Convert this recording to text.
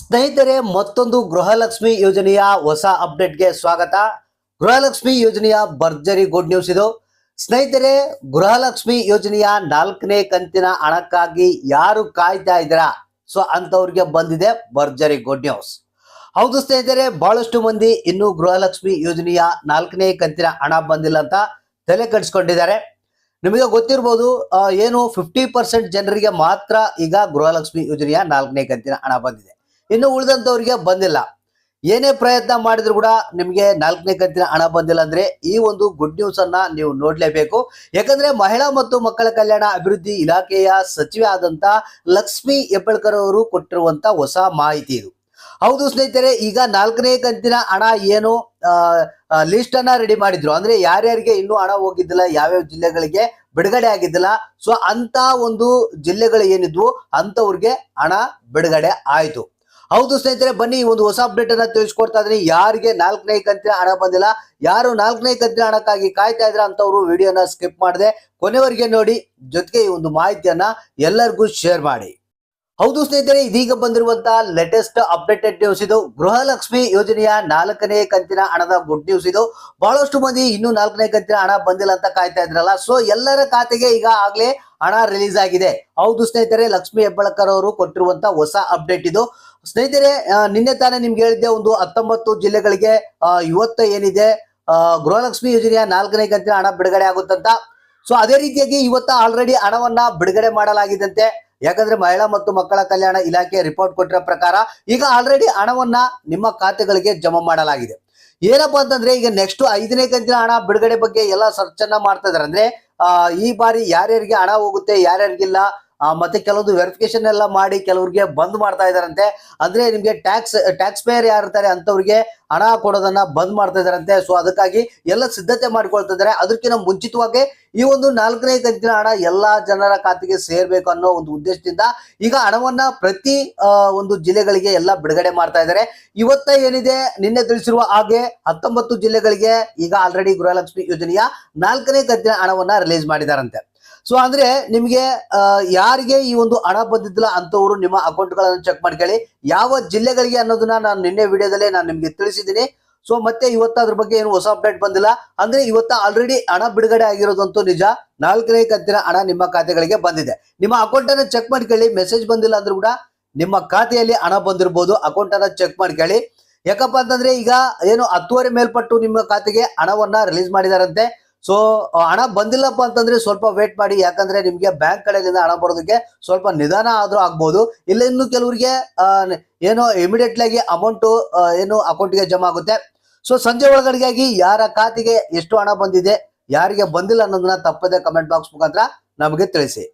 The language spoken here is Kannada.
ಸ್ನೇಹಿತರೆ, ಮತ್ತೊಂದು ಗೃಹಲಕ್ಷ್ಮಿ ಯೋಜನೆಯ ಹೊಸ ಅಪ್ಡೇಟ್ಗೆ ಸ್ವಾಗತ. ಗೃಹಲಕ್ಷ್ಮಿ ಯೋಜನೆಯ ಭರ್ಜರಿ ಗುಡ್ ನ್ಯೂಸ್ ಇದು. ಸ್ನೇಹಿತರೆ, ಗೃಹಲಕ್ಷ್ಮಿ ಯೋಜನೆಯ ನಾಲ್ಕನೇ ಕಂತಿನ ಹಣಕ್ಕಾಗಿ ಯಾರು ಕಾಯ್ತಾ ಇದ್ದೀರಾ? ಸೊ ಅಂತವ್ರಿಗೆ ಬಂದಿದೆ ಭರ್ಜರಿ ಗುಡ್ ನ್ಯೂಸ್. ಹೌದು ಸ್ನೇಹಿತರೆ, ಬಹಳಷ್ಟು ಮಂದಿ ಇನ್ನೂ ಗೃಹಲಕ್ಷ್ಮಿ ಯೋಜನೆಯ ನಾಲ್ಕನೇ ಕಂತಿನ ಹಣ ಬಂದಿಲ್ಲ ಅಂತ ತಲೆ ಕಟ್ಸ್ಕೊಂಡಿದ್ದಾರೆ ನಿಮಗೆ ಗೊತ್ತಿರ್ಬೋದು ಏನು ಫಿಫ್ಟಿ ಪರ್ಸೆಂಟ್ ಜನರಿಗೆ ಮಾತ್ರ ಈಗ ಗೃಹಲಕ್ಷ್ಮಿ ಯೋಜನೆಯ ನಾಲ್ಕನೇ ಕಂತಿನ ಹಣ ಬಂದಿದೆ. ಇನ್ನು ಉಳಿದಂತವರಿಗೆ ಬಂದಿಲ್ಲ. ಏನೇ ಪ್ರಯತ್ನ ಮಾಡಿದ್ರು ಕೂಡ ನಿಮಗೆ ನಾಲ್ಕನೇ ಕಂತಿನ ಹಣ ಬಂದಿಲ್ಲ ಅಂದ್ರೆ ಈ ಒಂದು ಗುಡ್ ನ್ಯೂಸ್ ಅನ್ನ ನೀವು ನೋಡ್ಲೇಬೇಕು. ಯಾಕಂದ್ರೆ ಮಹಿಳಾ ಮತ್ತು ಮಕ್ಕಳ ಕಲ್ಯಾಣ ಅಭಿವೃದ್ಧಿ ಇಲಾಖೆಯ ಸಚಿವೆ ಆದಂತ ಲಕ್ಷ್ಮಿ ಹೆಬ್ಬಳ್ಕರ್ ಅವರು ಕೊಟ್ಟಿರುವಂತ ಹೊಸ ಮಾಹಿತಿ ಇದು. ಹೌದು ಸ್ನೇಹಿತರೆ, ಈಗ ನಾಲ್ಕನೇ ಕಂತಿನ ಹಣ ಏನು ಲಿಸ್ಟ್ ಅನ್ನ ರೆಡಿ ಮಾಡಿದ್ರು. ಅಂದ್ರೆ ಯಾರ್ಯಾರಿಗೆ ಇನ್ನೂ ಹಣ ಹೋಗಿದ್ದಿಲ್ಲ, ಯಾವ್ಯಾವ ಜಿಲ್ಲೆಗಳಿಗೆ ಬಿಡುಗಡೆ ಆಗಿದ್ದಿಲ್ಲ. ಸೊ ಅಂತ ಒಂದು ಜಿಲ್ಲೆಗಳು ಏನಿದ್ವು ಅಂತವ್ರಿಗೆ ಹಣ ಬಿಡುಗಡೆ ಆಯ್ತು. ಹೌದು ಸ್ನೇಹಿತರೆ, ಬನ್ನಿ ಒಂದು ಹೊಸ ಅಪ್ಡೇಟ್ ಅನ್ನ ತಿಳಿಸ್ಕೊಡ್ತಾ ಇದ್ರಿ ಯಾರಿಗೆ ನಾಲ್ಕನೇ ಕಂತಿನ ಹಣ ಬಂದಿಲ್ಲ, ಯಾರು ನಾಲ್ಕನೇ ಕಂತಿನ ಹಣಕ್ಕಾಗಿ ಕಾಯ್ತಾ ಇದ್ರ ಅಂತವ್ರು ವಿಡಿಯೋನ ಸ್ಕಿಪ್ ಮಾಡದೆ. ಕೊನೆವರೆಗೆ ನೋಡಿ, ಜೊತೆಗೆ ಈ ಒಂದು ಮಾಹಿತಿಯನ್ನ ಎಲ್ಲರಿಗೂ ಶೇರ್ ಮಾಡಿ. ಹೌದು ಸ್ನೇಹಿತರೆ, ಇದೀಗ ಬಂದಿರುವಂತಹ ಲೇಟೆಸ್ಟ್ ಅಪ್ಡೇಟೆಡ್ ನ್ಯೂಸ್ ಇದು. ಗೃಹಲಕ್ಷ್ಮಿ ಯೋಜನೆಯ ನಾಲ್ಕನೇ ಕಂತಿನ ಹಣದ ಗುಡ್ ನ್ಯೂಸ್ ಇದು. ಬಹಳಷ್ಟು ಮಂದಿ ಇನ್ನೂ ನಾಲ್ಕನೇ ಕಂತಿನ ಹಣ ಬಂದಿಲ್ಲ ಅಂತ ಕಾಯ್ತಾ ಇದ್ರಲ್ಲ. ಸೊ ಎಲ್ಲರ ಖಾತೆಗೆ ಈಗ ಆಗ್ಲೇ ಹಣ ರಿಲೀಸ್ ಆಗಿದೆ. ಹೌದು ಸ್ನೇಹಿತರೆ, ಲಕ್ಷ್ಮಿ ಹೆಬ್ಬಳಕರ್ ಅವರು ಕೊಟ್ಟಿರುವಂತಹ ಹೊಸ ಅಪ್ಡೇಟ್ ಇದು. ಸ್ನೇಹಿತರೆ ನಿನ್ನೆ ತಾನೇ ನಿಮ್ಗೆ ಹೇಳಿದ್ದೆ ಒಂದು ಹತ್ತೊಂಬತ್ತು ಜಿಲ್ಲೆಗಳಿಗೆ ಇವತ್ತು ಏನಿದೆ ಗೃಹಲಕ್ಷ್ಮಿ ಯೋಜನೆಯ ನಾಲ್ಕನೇ ಕಂತಿನ ಹಣ ಬಿಡುಗಡೆ ಆಗುತ್ತಂತ. ಸೊ ಅದೇ ರೀತಿಯಾಗಿ ಇವತ್ತು ಆಲ್ರೆಡಿ ಹಣವನ್ನ ಬಿಡುಗಡೆ ಮಾಡಲಾಗಿದಂತೆ ಯಾಕಂದ್ರೆ ಮಹಿಳಾ ಮತ್ತು ಮಕ್ಕಳ ಕಲ್ಯಾಣ ಇಲಾಖೆ ರಿಪೋರ್ಟ್ ಕೊಟ್ಟಿರೋ ಪ್ರಕಾರ ಈಗ ಆಲ್ರೆಡಿ ಹಣವನ್ನ ನಿಮ್ಮ ಖಾತೆಗಳಿಗೆ ಜಮಾ ಮಾಡಲಾಗಿದೆ. ಏನಪ್ಪಾ ಅಂತಂದ್ರೆ, ಈಗ ನೆಕ್ಸ್ಟ್ ಐದನೇ ಕಂತಿನ ಹಣ ಬಿಡುಗಡೆ ಬಗ್ಗೆ ಎಲ್ಲ ಸರ್ಚನ್ನ ಮಾಡ್ತಾ ಇದಾರೆ. ಅಂದ್ರೆ ಈ ಬಾರಿ ಯಾರ್ಯಾರಿಗೆ ಹಣ ಹೋಗುತ್ತೆ, ಯಾರ್ಯಾರಿಗಿಲ್ಲ ಮತ್ತೆ ಕೆಲವೊಂದು ವೆರಿಫಿಕೇಶನ್ ಎಲ್ಲ ಮಾಡಿ ಕೆಲವ್ರಿಗೆ ಬಂದ್ ಮಾಡ್ತಾ ಇದಾರಂತೆ ಅಂದ್ರೆ ನಿಮ್ಗೆ ಟ್ಯಾಕ್ಸ್ ಟ್ಯಾಕ್ಸ್ ಪೇಯರ್ ಯಾರು ಇರ್ತಾರೆ ಅಂತವ್ರಿಗೆ ಹಣ ಕೊಡೋದನ್ನ ಬಂದ್ ಮಾಡ್ತಾ ಇದಾರಂತೆ ಸೊ ಅದಕ್ಕಾಗಿ ಎಲ್ಲ ಸಿದ್ಧತೆ ಮಾಡ್ಕೊಳ್ತಾ ಇದ್ದಾರೆ. ಅದಕ್ಕಿಂತ ಮುಂಚಿತವಾಗಿ ಈ ಒಂದು ನಾಲ್ಕನೇ ಕಂತಿನ ಹಣ ಎಲ್ಲಾ ಜನರ ಖಾತೆಗೆ ಸೇರ್ಬೇಕು ಅನ್ನೋ ಒಂದು ಉದ್ದೇಶದಿಂದ ಈಗ ಹಣವನ್ನ ಪ್ರತಿ ಒಂದು ಜಿಲ್ಲೆಗಳಿಗೆ ಎಲ್ಲ ಬಿಡುಗಡೆ ಮಾಡ್ತಾ ಇದ್ದಾರೆ. ಇವತ್ತ ಏನಿದೆ ನಿನ್ನೆ ತಿಳಿಸಿರುವ ಹಾಗೆ ಹತ್ತೊಂಬತ್ತು ಜಿಲ್ಲೆಗಳಿಗೆ ಈಗ ಆಲ್ರೆಡಿ ಗೃಹಲಕ್ಷ್ಮಿ ಯೋಜನೆಯ ನಾಲ್ಕನೇ ಕಂತಿನ ಹಣವನ್ನ ರಿಲೀಸ್ ಮಾಡಿದಾರಂತೆ. ಸೊ ಅಂದ್ರೆ ನಿಮಗೆ ಯಾರಿಗೆ ಈ ಒಂದು ಹಣ ಬಂದಿದ್ದಿಲ್ಲ ಅಂತವರು ನಿಮ್ಮ ಅಕೌಂಟ್ಗಳನ್ನು ಚೆಕ್ ಮಾಡ್ಕೊಳ್ಳಿ ಯಾವ ಜಿಲ್ಲೆಗಳಿಗೆ ಅನ್ನೋದನ್ನ ನಾನು ನಿನ್ನೆ ವಿಡಿಯೋದಲ್ಲೇ ನಾನು ನಿಮ್ಗೆ ತಿಳಿಸಿದ್ದೀನಿ. ಸೊ ಮತ್ತೆ ಇವತ್ತು ಅದ್ರ ಬಗ್ಗೆ ಏನು ಹೊಸ ಅಪ್ಡೇಟ್ ಬಂದಿಲ್ಲ. ಅಂದ್ರೆ ಇವತ್ತ ಆಲ್ರೆಡಿ ಹಣ ಬಿಡುಗಡೆ ಆಗಿರೋದಂತೂ ನಿಜ. ನಾಲ್ಕನೇ ಕಂತಿನ ಹಣ ನಿಮ್ಮ ಖಾತೆಗಳಿಗೆ ಬಂದಿದೆ. ನಿಮ್ಮ ಅಕೌಂಟ್ ಅನ್ನ ಚೆಕ್ ಮಾಡ್ಕೊಳ್ಳಿ ಮೆಸೇಜ್ ಬಂದಿಲ್ಲ ಅಂದ್ರೂ ಕೂಡ ನಿಮ್ಮ ಖಾತೆಯಲ್ಲಿ ಹಣ ಬಂದಿರಬಹುದು ಅಕೌಂಟ್ ಅನ್ನ ಚೆಕ್ ಮಾಡ್ಕೊಳ್ಳಿ ಯಾಕಪ್ಪ ಅಂತಂದ್ರೆ ಈಗ ಏನು ಹತ್ತುವರೆ ಮೇಲ್ಪಟ್ಟು ನಿಮ್ಮ ಖಾತೆಗೆ ಹಣವನ್ನ ರಿಲೀಸ್ ಮಾಡಿದಾರಂತೆ. ಸೊ ಹಣ ಬಂದಿಲ್ಲಪ್ಪ ಅಂತಂದ್ರೆ ಸ್ವಲ್ಪ ವೇಟ್ ಮಾಡಿ. ಯಾಕಂದ್ರೆ ನಿಮ್ಗೆ ಬ್ಯಾಂಕ್ ಕಡೆಯಿಂದ ಹಣ ಬರೋದಕ್ಕೆ ಸ್ವಲ್ಪ ನಿಧಾನ ಆದ್ರೂ ಆಗ್ಬಹುದು ಇಲ್ಲ ಇನ್ನು ಕೆಲವರಿಗೆ ಏನು ಇಮಿಡಿಯೇಟ್ಲಿ ಆಗಿ ಅಮೌಂಟ್ ಏನು ಅಕೌಂಟ್ಗೆ ಜಮಾ ಆಗುತ್ತೆ. ಸೊ ಸಂಜೆ ಒಳಗಡೆಗಾಗಿ ಯಾರ ಖಾತೆಗೆ ಎಷ್ಟು ಹಣ ಬಂದಿದೆ, ಯಾರಿಗೆ ಬಂದಿಲ್ಲ ಅನ್ನೋದನ್ನ ತಪ್ಪದೆ ಕಮೆಂಟ್ ಬಾಕ್ಸ್ ಮುಖಾಂತರ ನಮಗೆ ತಿಳಿಸಿ.